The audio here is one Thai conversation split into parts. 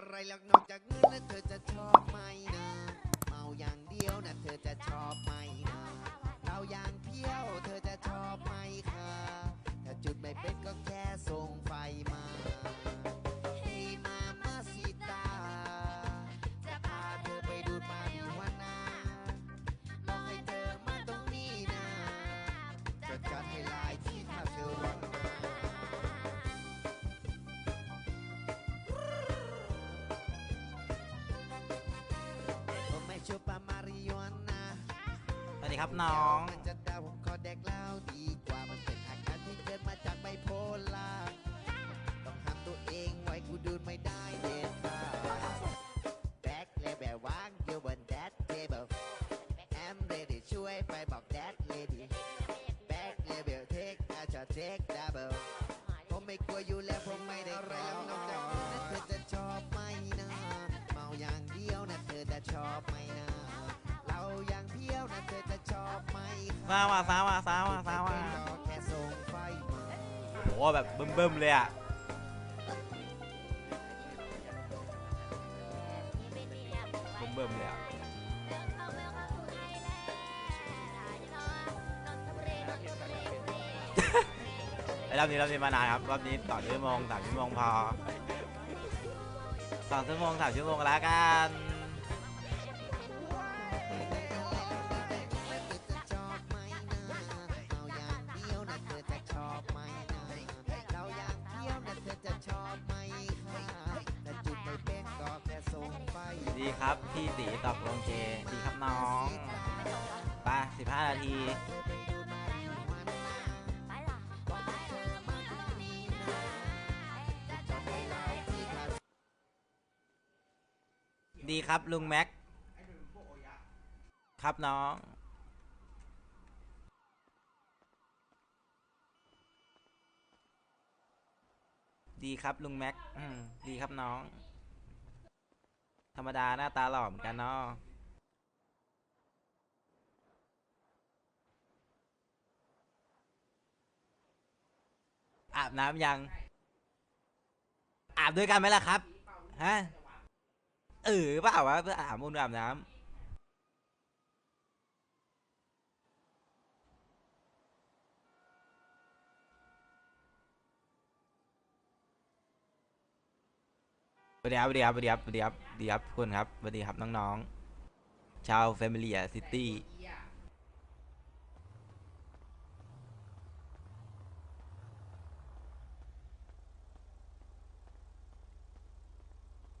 อะไรหรอกนอกจากเงินนะเธอจะชอบไหมนะเมาอย่างเดียวนะเธอจะชอบไหมนะเราอย่างเที่ยวเธอจะชอบไหมคะถ้าจุดไม่เป็นก็แค่ส่งไฟมา ครับน้องมันจะดาผมขอแดกเหล้าดีกว่ามันเป็นอาการที่เกิดมาจากไบโพล่าต้องห้ามตัวเองไว้กูดูดไม่ได้เด็ดขาดแบกเลยแบบวางอยู่บน that table I'm ready ช่วยไปบอก that lady แบกเลยแบบ take อาจจะ take double ผมไม่กลัวอยู่แล้วผมไม่ได้อะไรแล้วนอกจากนั้นเธอจะชอบไหมนะเมาอย่างเดียวนะเธอจะชอบไหมนะเราอย่างเที่ยวนะเธอ จะชอบไหมสาวาสาวาสาวาสาวาก็แค่ส่งไฟมาโหแบบเบิ่มๆเลยอะเบิ่มๆเลยอะไอ้รอบนี้รอบนี้มานานครับรอบนี้ต่อชั่วโมงสามชั่วโมงพอสองชั่วโมงสามชั่วโมงแล้วกัน ดีครับ พี่ตีตอบลงเจดีครับน้องไปสิบห้านาทีดีครับ ลุงแม็ก ครับน้อง ดีครับ ลุงแม็กดีครับน้อง ธรรมดาหน้าตาหล่อเหมือนกันเนาะอาบน้ำยัง อาบด้วยกันไหมล่ะครับ ฮะ เออเปล่าวะเพื่ออาบมุนอาบน้ำสวัสดีครับสวัสดีครับสวัสดีครับสวัสดีครับสวัส ดีครับทุกคนครับสวัสดีครับน้องๆ ชาวแฟมิลี่ซิตี้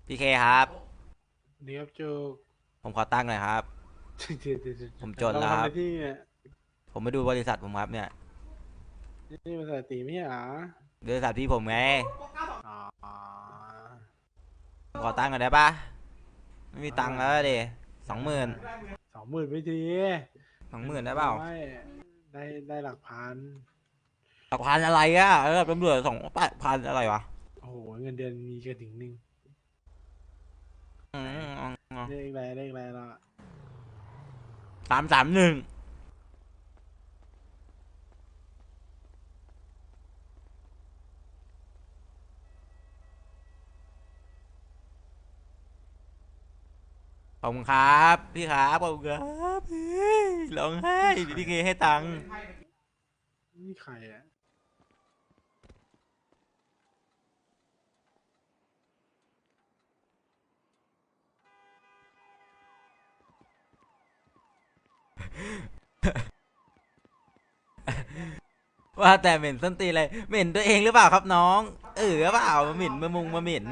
พี่เคครับ เดี๋ยวจูผมขอตั้งหน่อยครับเดี๋ยวเดี๋ยวเดี๋ยวผมจนแล้วครับเาทำไปที่เนี่ยผมมาดูบริษัทผมครับเนี่ย นี่มันใส่ตีไม่ใช่เหรอบริษัทพี่ผมไงอ๋อ ขอตั้งกันได้ปะไม่มีตังค์แล้วเดสองหมื่นสองหมื่นไม่ทีสองหมื่นได้เปล่าไม่ได้ได้หลักพันหลักพันอะไรอะเออตำรวจสองแปดพันอะไรวะโอ้โหเงินเดือนมีกระดิ่งหนึ่งอืมเลขอะไรเลขอะไรละสามสามหนึ่ง ขอบคุณครับ พี่ครับขอบคุณครับเฮ้ยร้องไห้พี่เคให้ตังค์นี่ใครอะว่าแต่เหม็นส้นตีนอะไรเหม็นตัวเองหรือเปล่าครับน้อง เออหรือเปล่ามาหมิ่นมามุงมาหมิ่น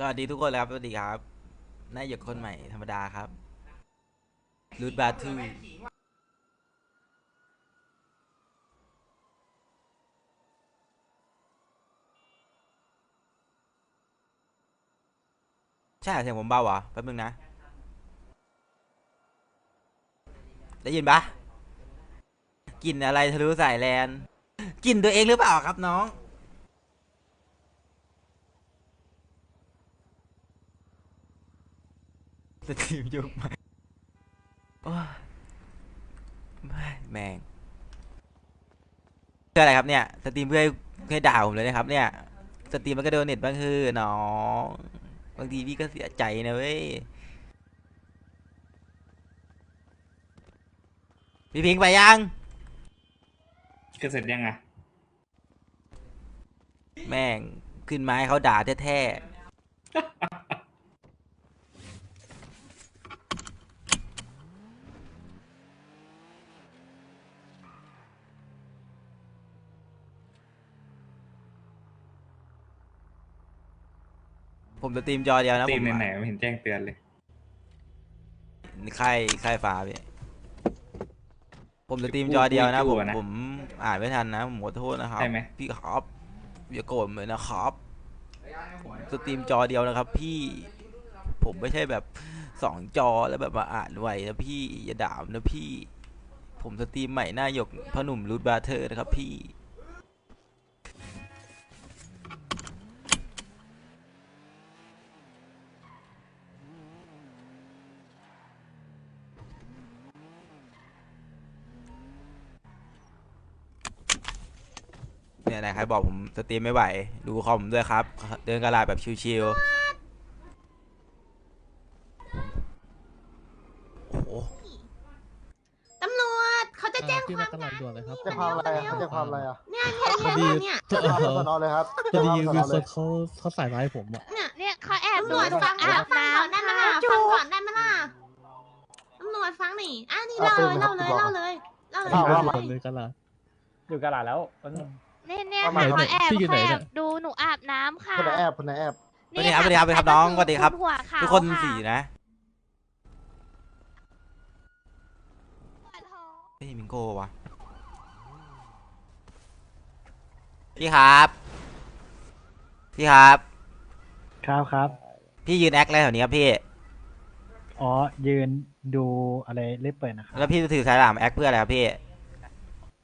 สวัสดีทุกคนเลยครับสวัสดีครับนายหยกคนใหม่ธรรมดาครับรูทบาทูใช่เหรอเสียงผมเบาเหรอแป๊บนึงนะ ได้ยินปะกลิ่นอะไรทะลุสายแลนกลิ่นตัวเองหรือเปล่าครับน้อง สตรีมยุกใหม่โอ้ยไม่แม่งพื่ออะไรครับเนี่ยสตรีมเพื่อให้ให้ด่าผมเลยนะครับ เนี่ยสตรีมมันก็โดนเน็ตบ้างคือน้องบางทีพี่ก็เสียใจนะเว้ยพี่พิงค์ไปยังก็เสร็จยังอะแม่งขึ้นมาให้เขาด่าแท้ๆ ผมจะตีมจอเดียวนะตีผมมไหนๆไม่เห็นแจ้งเตือนเลย ค่ายค่ายฟ้าพี่ผมจะตีมจอเดียวนะกูผมอะนะผมอ่านไม่ทันนะผมขอโทษนะครับใช่ไหม พี่ครับอย่าโกรธเลยนะครับผมสตรีมจอเดียวนะครับ พี่ผมไม่ใช่แบบสองจอแล้วแบบมาอ่านไวนะพี่อย่าด่ามนะพี่ ผมสตรีมใหม่หน้าหยกพ่อหนุ่มรูทบาร์เทอร์นะครับ พี่ เนี่ยนะใครบอกผมสตรีมไม่ไหว ดูคอมด้วยครับ เดินกระลาดแบบชิวๆโอ้โหตำรวจเขาจะแจ้งพี่ควาามตลอดด่วนเลยครับแจ้งความอะไรอะเขาแจ้งความอะไรอะเนี่ยเนี่ยพอดีเนี่ยเอแจ้งความอสนอเลยครับพอดีแจ้งวิความลสสนนเขาเขาใส่ร้ายผมอะเนี่ยเนี่ยเขาแอบตำรดูวจหนูฟังอาบฟังก่อนได้น้ำไหมค่ะล่ะฟังก่อนได้ไหมล่ะตำรวจฟังหนิอะนี่เล่าเลยเล่าเลยเล่าเลยเล่าเลยเล่าว่าคมานเลยกันละอยู่กระดาษแล้ว เนี่ยเนี่ยว่าค่ะมาเขาแอบพี่อยู่ไหนเขาแอเนี่ยบดูหนูอาบน้ำค่ะคนไหนแอบคนไหนแอบ สวัสดีครับสวัสดีครับสวัสดีครับน้องสวัสดีครับ ณหัวขาวทุกคนะสีนะเฮ้ยมิงโก้วะพี่ครับ พี่ครับ ครับครับ พี่ยืนแอคอะไรแถวนี้ครับพี่ อ๋อ ยืนดูอะไรเล่เปิดนะครับแล้วพี่ถือสายหลามแอคเพื่ออะไรครับพี่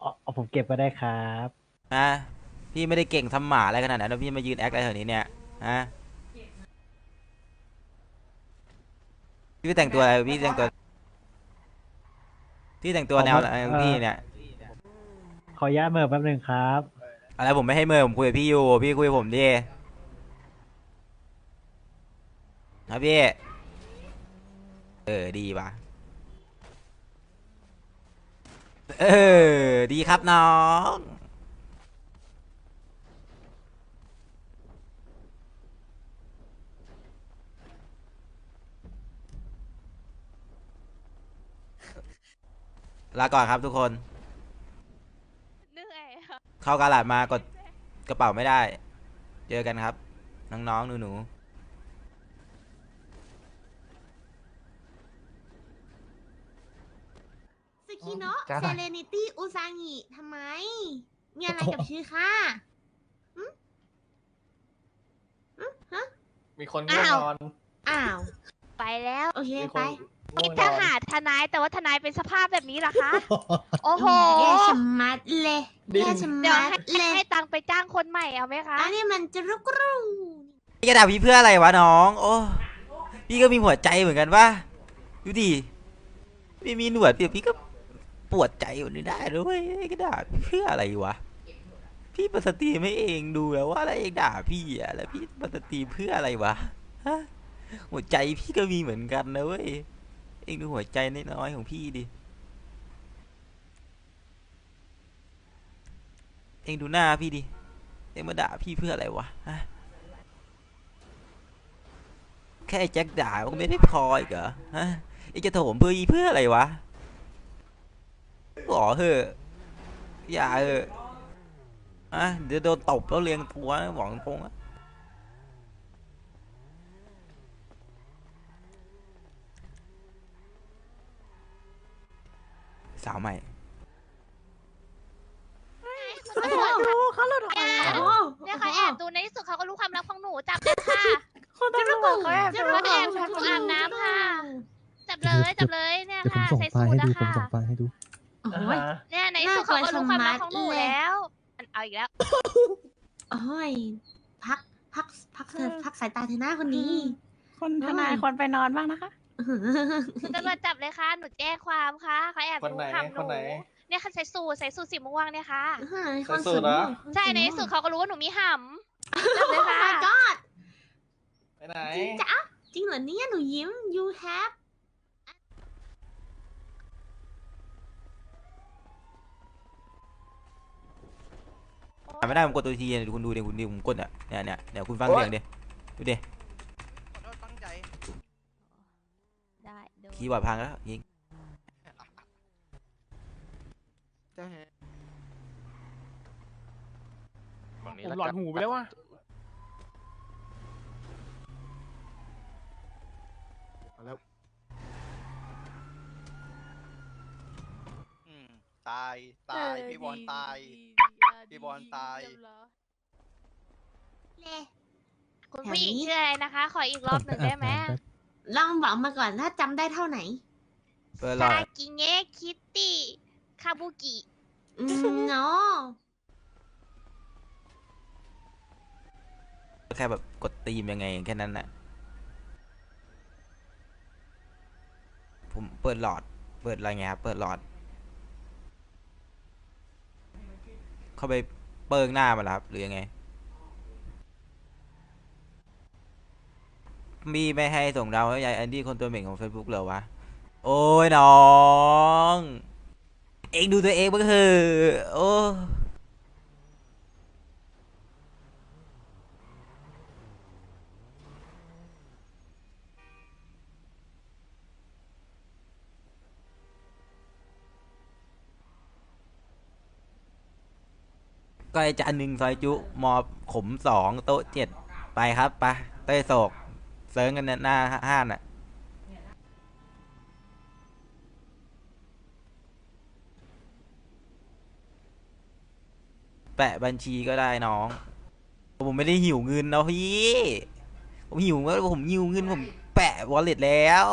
อ๋อเอาผมเก็บก็ได้ครับ ฮะพี่ไม่ได้เก่งทำหมาอะไรขนาดนั้นแล้วพี่มายืนแอคอะไรแถวนี้เนี่ยฮะพี่ไปแต่งตัวอะไรพี่แต่งตัวพี่แต่งตัวแนวอะไรของพี่เนี่ยขออนุญาตเมื่อแป๊บหนึงครับอะไรผมไม่ให้เมอผมคุยกับพี่อยู่พี่คุยกับผมดินะพี่เออดีป่ะเออดีครับน้อง ลาก่อนครับทุกคนเหนื่อยค่ะเข้ากาลาดมากดกระเป๋าไม่ได้ เจอกันครับ น้องๆหนูสกิโนะเซเลนิตี้อุซางิทำไม มีอะไรกับชื่อค่ะมีคนง่วงนอน อ้าว ไปแล้ว โอเค มีคไป น ง่วงนจะอนหาทนายแต่ว่าทนายเป็นสภาพแบบนี้เหรอคะ โอ้โหแย่ชะมัดเลยดิ้นแย่ชะเดี๋ยวมัดให้เลยให้ตังค์ไปจ้างคนใหม่เอาไหมคะอันนี้มันจะรุกรูๆพี่จะด่าพี่เพื่ออะไรวะน้อง โอ้พี่ก็มีหัวใจเหมือนกันวะดูดิพี่มีหนวดเดี๋ยวพี่ก็ปวดใจอยู่นี่ได้ด้วยก็ด่าพี่เพื่ออะไรวะพี่มาสตรีมให้เองดูแล้วว่าอะไรเองด่าพี่อะแล้วพี่มาสตรีมเพื่ออะไรวะฮะหัวใจพี่ก็มีเหมือนกันนะเว้ย เองดูหัวใจน้อยของพี่ดิ เองดูหน้าพี่ดิ เองมาด่าพี่เพื่ออะไรวะฮะแค่แจ็คด่าก็ไม่ได้พออีกเหรอฮะเองจะโถมเพื่ออีเพื่ออะไรวะบอกเถอะอย่าเถอะอะเดี๋ยวโดนตบแล้วเลียงตัวนะบอกตรงอะ สาวใหม่โอ้โหเขาหลุดออกมาแล้วเนี่ยเขาแอบดูในที่สุดเขาก็รู้ความลับของหนูจับเลยค่ะจะรุกรูเขาแอบจะรู้แอบดูอาบน้ำค่ะจับเลยจับเลยเนี่ยเดี๋ยวผมค่ะส่งใส่ไฟล์สูให้ทดู นะผมส่งคะไฟล์ให้ดู โอ้ย เนี่ยในที่สุดเขาก็รู้ความลับของหนูแล้วมันเอาอีกแล้ว โอ้ย พัก พัก พักเถอะพักสายตาเธอหน้าคนนี้คนทนายควรไปนอนบ้างนะคะคุณ ตำรวจจับเลยค่ะ หนูแจ้งความค่ะเขาแอบคนดูไหนคำหคนไหนนูเนี่ยค่ะใส่สูทใส่สูทสีม่วงเนี่ยค่ะอ่าคนสุสุดดๆนะใช่ในที่สุดเขาก็รู้ว่าหนูมีห่ำจับเลยค่ะ my god ไปไหน จริงจ้ะจริงเหรอเนี่ยหนูยิ้ม you have ไม่ได้ผมกดตัวทีเนี่ยคุณดูดิคุณดูผมกดอะเนี่ยเนี่ยเนี่ยคุณฟังเสียงดิดูดิ ได้เดี๋ยว คีย์บอร์ดพังแล้วยิงผมหลอนหูไปแล้วว่ะตายตายพี่บอลตาย พี่บอลตายเล่คุณผู้หญิงชื่ออะไรนะคะ ขออีกรอบหนึ่งได้ไหม ลองบอกมาก่อนถ้าจำได้เท่าไหน เปิดหลอซาดกิเงะคิตตี้คาบุกิอืมเนาะแค่แบบกดตีมยังไงแค่นั้นน่ะผมเปิดหลอด เปิดอะไรไงครับ เปิดหลอด เข้าไปเปิงหน้ามาแล้วครับ หรือยังไง มีไม่ให้ส่งดาวให้ยายแอนดี้คนตัวเหม่งของ Facebook เหรอวะ โอ้ยน้อง เองดูตัวเองบ้างเถอะโอ้ก้อยจานหนึ่งซอยจุ มอบขมสองโต๊ะเจ็ดไปครับไปเต้ยโศก เซิร์งกันหน้าห้านอะแปะบัญชีก็ได้น้อง ผมไม่ได้หิวเงินนะพี่ผมหิวว่าผมหิวเงินผมแปะวอลเล็ตแล้ว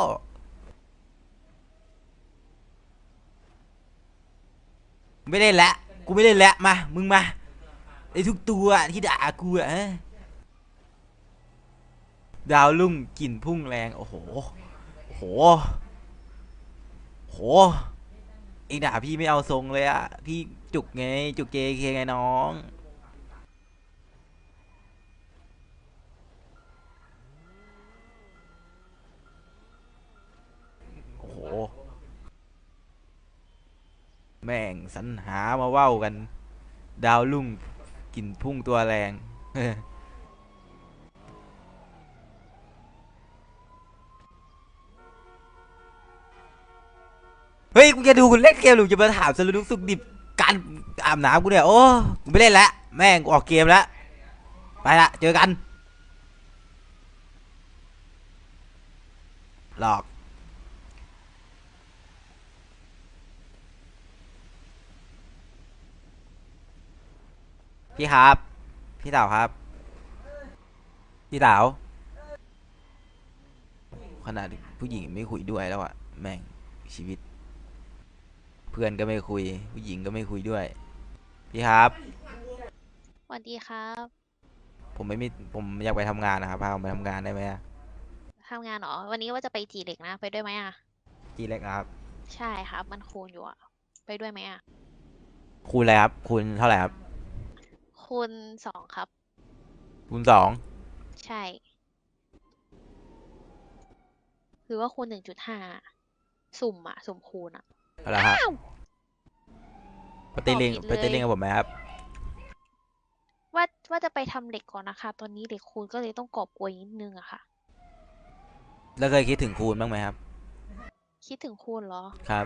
ไม่ได้ละ กูไม่ได้ละมา มึงมาไอ้ทุกตัวที่ด่ากูอะ ดาวลุ่งกลิ่นพุ่งแรง โอ้โห โอ้โห โหไอ้ด่าพี่ไม่เอาทรงเลยอะพี่จุกไง จุกเจเคไงน้อง โอ้โห แม่งสรรหามาเว้ากัน ดาวลุ่งกลิ่นพุ่งตัวแรง ฮ้ยกูจะดูคุณเล่นเกมหรือจะมาถามสรุปสุกดิบการอาบน้ำกูเนี่ยโอ้กูไม่เล่นแล้วแม่งกูออกเกมแล้วไปละเจอกัน หลอกพี่ครับ พี่สาวครับ พี่สาว ขนาดผู้หญิงไม่คุยด้วยแล้วอะแม่งชีวิต เพื่อนก็ไม่คุย ผู้หญิงก็ไม่คุยด้วย พี่ครับ สวัสดีครับผมไม่มีผมอยากไปทำงานนะครับพาผมไปทำงานได้ไหมอะทำงานเหรอ วันนี้ว่าจะไปจีเหล็กนะ ไปด้วยไหมอะกี่เล็กนะครับ ใช่ครับ มันคูณอยู่อะ ไปด้วยไหมอะ คูณอะไรครับ คูณเท่าไหร่ครับ คูณสองครับ คูณสอง ใช่ หรือว่าคูณหนึ่งจุดห้า สุ่มอะ สุ่มคูณอะ อะไรครับไปเต้นเล่นตอบผิดไปเต้นเลยเล่นกับผมไหมครับ ว่าว่าจะไปทำเหล็กก่อนนะคะ ตอนนี้เหล็กคูณก็เลยต้องกอบโกยนิดนึงอะค่ะ แล้วเคยคิดถึงคูณบ้างไหมครับ คิดถึงคูณเหรอ ครับ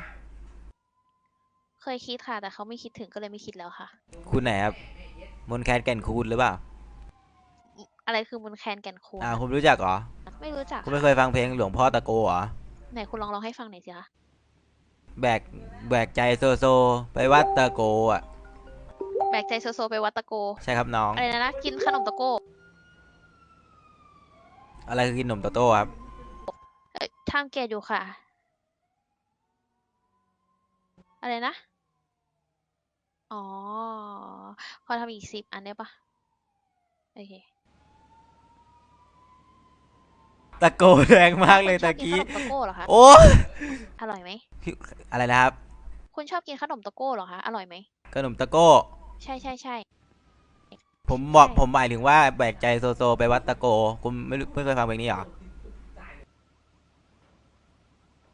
เคยคิดค่ะ แต่เขาไม่คิดถึงก็เลยไม่คิดแล้วค่ะ คูณไหนครับมนแคทแก่นคูณหรือเปล่า อะไรคือมนต์แคนแก่นคูณอ่าคุณรู้จักเหรอ ไม่รู้จัก คุณไม่เคยฟังเพลงหลวงพ่อตะโกเหรอ ไหนคุณลองร้องให้ฟังหน่อยสิคะ แบกแบกใจโซโซ ไปวัดตะโกอะ แบกใจโซโซไปวัดตะโก ใช่ครับน้อง อะไรนะนะกินขนมตะโกอะไรคือกินหนมโตโต้ครับ เอ้ยทำเกตอยู่ค่ะ อะไรนะ อ๋อ ขอทำอีกสิบอันได้ปะโอเค ตะโกแรงมากเลยคุณชตะอบนกี้ขนมตะโก้เหรอคะโอ้อร่อยไหมพี่อะไรนะครับ คุณชอบกินขนมตะโก้เหรอคะอร่อยไหมขนมตะโก้ ใช่ใช่ใช่ ผมบอกใช่ ผมหมายถึงว่าแบกใจโซโซไปวัดตะโก คุณไม่รู้ไม่เคยฟังเพลงนี้เหรอ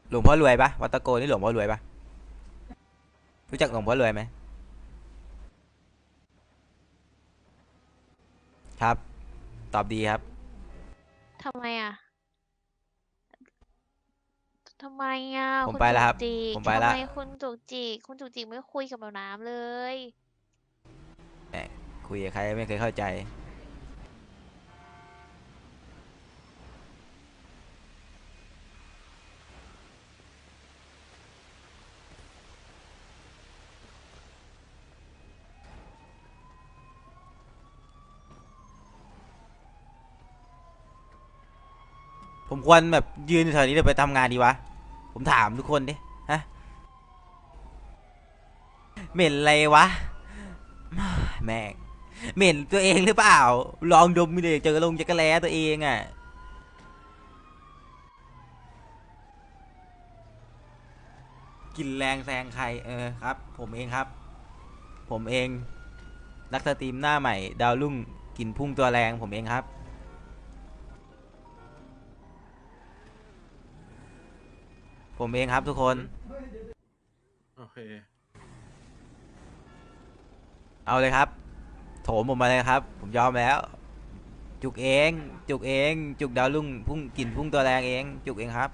หลวงพ่อรวยปะวัดตะโกนี่หลวงพ่อรวยปะรู้จักหลวงพ่อรวยไหมครับ ตอบดีครับทำไมอะ ทำไมอะผมคุณไปแล้วครับจุกจิกผมไปละทำไมคุณจุกจิกคุณจุกจิกไม่คุยกับหนูน้ำเลย แหมคุยกับใครไม่เคยเข้าใจ ผมควรแบบยืนอยู่แถวนี้เลยไปทำงานดีวะ ผมถามทุกคนดิฮะเหม็นอะไรวะแม่งเหม็นตัวเองหรือเปล่า ลองดมมีเด็เจอลงจักรแล้ตัวเองอะกินแรงแซงใครเออครับ ผมเองครับ ผมเองนักสตรีมหน้าใหม่ ดาวรุ่งกินพุ่งตัวแรงผมเองครับ ผมเองครับทุกคน โอเค เอาเลยครับ โถมผมมาเลยครับ ผมยอมแล้ว จุกเอง จุกเอง จุกดาวรุ่งพุ่งกลิ่นพุ่งตัวแรงเอง จุกเองครับ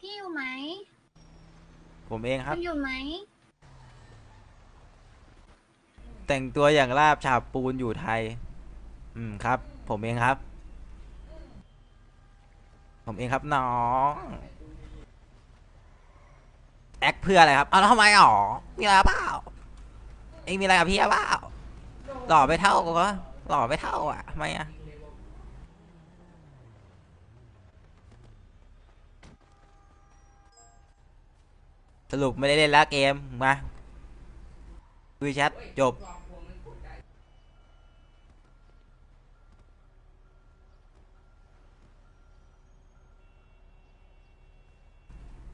พี่อยู่ไหมผมเองครับ คุณอยู่ไหม แต่งตัวอย่างราบฉาบปูนอยู่ไทย อืมครับ ผมเองครับ ผมเองครับน้องแอคเพื่ออะไรครับเอาแล้วทำไมอ๋อมีอะไรเปล่าเองมีอะไรกับพี่เปล่าหล่อไปเท่าก็หล่อไปเท่าอะทำไมอะสรุปไม่ได้เล่นแล้วเกมมาคุยแชทจบ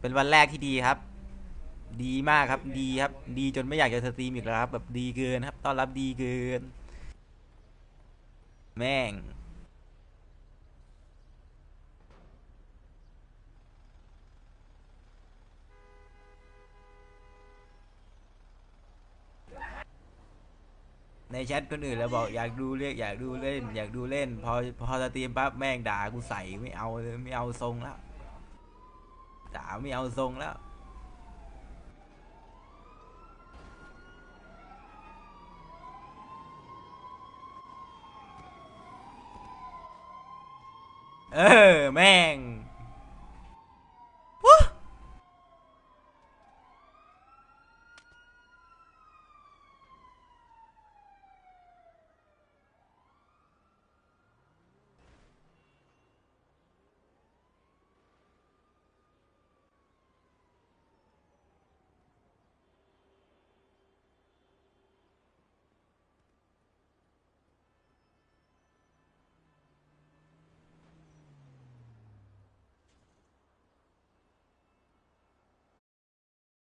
เป็นวันแรกที่ดีครับ ดีมากครับ ดีครับ ดีจนไม่อยากจะสตรีมอีกแล้วครับ แบบดีเกินครับ ต้อนรับดีเกิน แม่ง ในแชทคนอื่นแล้วบอกอยากดูเรียกอยากดูเล่น อยากดูเล่น พอพอสตรีมปั๊บแม่งด่ากูใส่ไม่เอาเลยไม่เอาทรงแล้ว ด่าไม่เอาทรงแล้ว เออ แม่ง